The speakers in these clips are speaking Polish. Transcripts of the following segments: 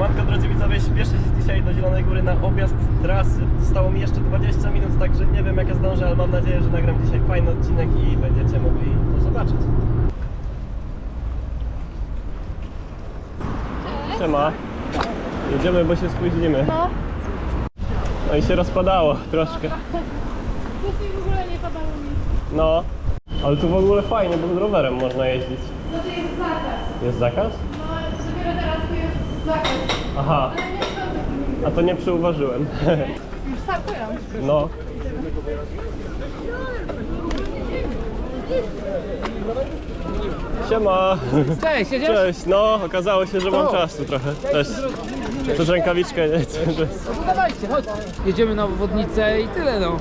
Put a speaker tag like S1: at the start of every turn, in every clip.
S1: Siemanko drodzy widzowie, śpieszę się dzisiaj do Zielonej Góry na objazd trasy. Zostało mi jeszcze 20 minut, także nie wiem jak ja zdążę, ale mam nadzieję, że nagram dzisiaj fajny odcinek i będziecie mogli to zobaczyć. Siema. Jedziemy, bo się spóźnimy.
S2: No,
S1: No i się rozpadało troszkę.
S2: wcześniej w ogóle nie padało mi.
S1: No, ale tu w ogóle fajnie, bo z rowerem można jeździć.
S2: No to jest zakaz.
S1: Jest zakaz?
S2: No, dopiero teraz tu jest
S1: Aha,
S2: Ale nie szkoda.
S1: a to nie przyuważyłem.
S2: Już startują.
S1: No. Siema.
S3: Cześć, jedziesz?
S1: Cześć, no okazało się, że mam czasu trochę. Cześć. To rękawiczkę nie?
S3: No to dawajcie, chodź. Jedziemy na obwodnicę i tyle no.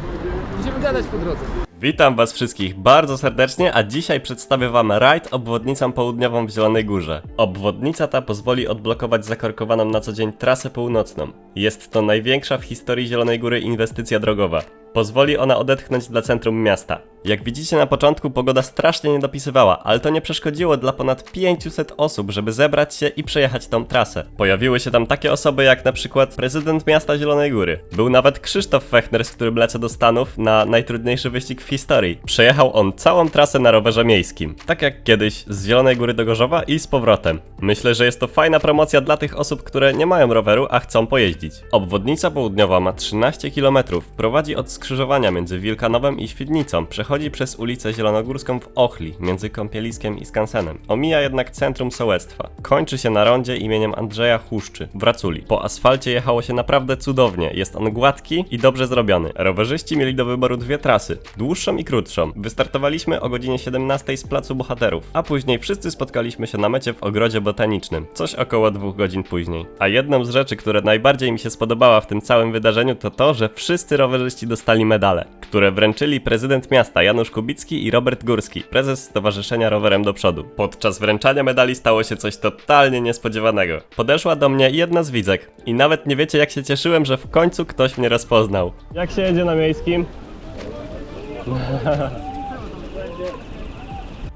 S3: Będziemy gadać po drodze.
S1: Witam Was wszystkich bardzo serdecznie, a dzisiaj przedstawię Wam rajd obwodnicą południową w Zielonej Górze. Obwodnica ta pozwoli odblokować zakorkowaną na co dzień trasę północną. Jest to największa w historii Zielonej Góry inwestycja drogowa. Pozwoli ona odetchnąć dla centrum miasta. Jak widzicie na początku pogoda strasznie nie dopisywała, ale to nie przeszkodziło dla ponad 500 osób, żeby zebrać się i przejechać tą trasę. Pojawiły się tam takie osoby jak na przykład prezydent miasta Zielonej Góry. Był nawet Krzysztof Fechner, z którym lecę do Stanów na najtrudniejszy wyścig w historii. Przejechał on całą trasę na rowerze miejskim. Tak jak kiedyś z Zielonej Góry do Gorzowa i z powrotem. Myślę, że jest to fajna promocja dla tych osób, które nie mają roweru, a chcą pojeździć. Obwodnica południowa ma 13 km, prowadzi od skrzyżowania między Wilkanowem i Świdnicą, przechodzi przez ulicę Zielonogórską w Ochli, między Kąpieliskiem i Skansenem. Omija jednak centrum sołectwa. Kończy się na rondzie imieniem Andrzeja Huszczy, w Raculi. Po asfalcie jechało się naprawdę cudownie, jest on gładki i dobrze zrobiony. Rowerzyści mieli do wyboru dwie trasy, dłuższą i krótszą. Wystartowaliśmy o godzinie 17 z Placu Bohaterów, a później wszyscy spotkaliśmy się na mecie w Ogrodzie Botanicznym, coś około dwóch godzin później. A jedną z rzeczy, które najbardziej mi się spodobała w tym całym wydarzeniu to to, że wszyscy rowerzyści dostali medale, które wręczyli prezydent miasta Janusz Kubicki i Robert Górski, prezes Stowarzyszenia Rowerem do Przodu. Podczas wręczania medali stało się coś totalnie niespodziewanego. Podeszła do mnie jedna z widzek i nawet nie wiecie jak się cieszyłem, że w końcu ktoś mnie rozpoznał. Jak się jedzie na miejskim?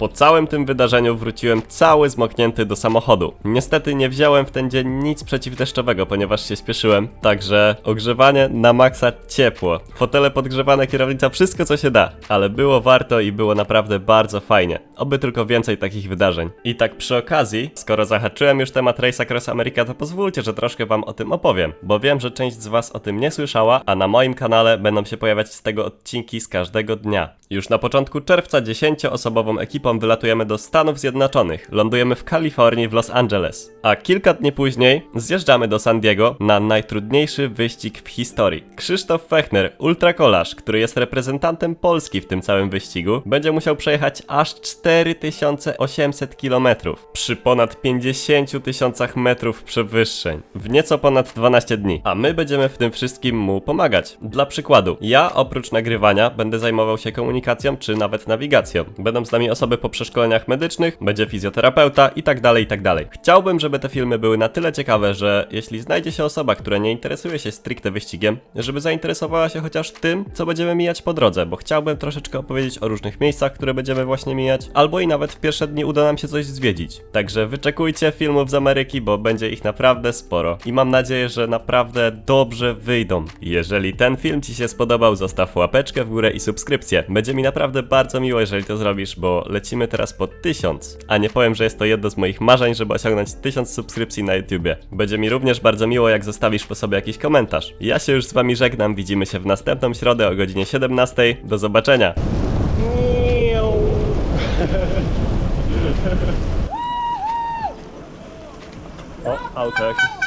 S1: Po całym tym wydarzeniu wróciłem cały zmoknięty do samochodu. Niestety nie wziąłem w ten dzień nic przeciwdeszczowego, ponieważ się spieszyłem, także ogrzewanie na maksa ciepło. Fotele podgrzewane, kierownica, wszystko co się da, ale było warto i było naprawdę bardzo fajnie. Oby tylko więcej takich wydarzeń. I tak przy okazji, skoro zahaczyłem już temat Race Across America, to pozwólcie, że troszkę wam o tym opowiem, bo wiem, że część z was o tym nie słyszała, a na moim kanale będą się pojawiać z tego odcinki z każdego dnia. Już na początku czerwca 10-osobową ekipą wylatujemy do Stanów Zjednoczonych. Lądujemy w Kalifornii w Los Angeles. A kilka dni później zjeżdżamy do San Diego na najtrudniejszy wyścig w historii. Krzysztof Fechner, ultrakolarz, który jest reprezentantem Polski w tym całym wyścigu, będzie musiał przejechać aż 4800 km przy ponad 50 tysiącach metrów przewyższeń w nieco ponad 12 dni. A my będziemy w tym wszystkim mu pomagać. Dla przykładu, ja oprócz nagrywania będę zajmował się komunikacją czy nawet nawigacją. Będą z nami osoby po przeszkoleniach medycznych, będzie fizjoterapeuta i tak dalej, i tak dalej. Chciałbym, żeby te filmy były na tyle ciekawe, że jeśli znajdzie się osoba, która nie interesuje się stricte wyścigiem, żeby zainteresowała się chociaż tym, co będziemy mijać po drodze, bo chciałbym troszeczkę opowiedzieć o różnych miejscach, które będziemy właśnie mijać, albo i nawet w pierwsze dni uda nam się coś zwiedzić. Także wyczekujcie filmów z Ameryki, bo będzie ich naprawdę sporo i mam nadzieję, że naprawdę dobrze wyjdą. Jeżeli ten film Ci się spodobał, zostaw łapeczkę w górę i subskrypcję. Będzie mi naprawdę bardzo miło, jeżeli to zrobisz, bo lecimy teraz po 1000. A nie powiem, że jest to jedno z moich marzeń, żeby osiągnąć 1000 subskrypcji na YouTubie. Będzie mi również bardzo miło, jak zostawisz po sobie jakiś komentarz. Ja się już z Wami żegnam, widzimy się w następną środę o godzinie 17. Do zobaczenia! O, auto jakieś.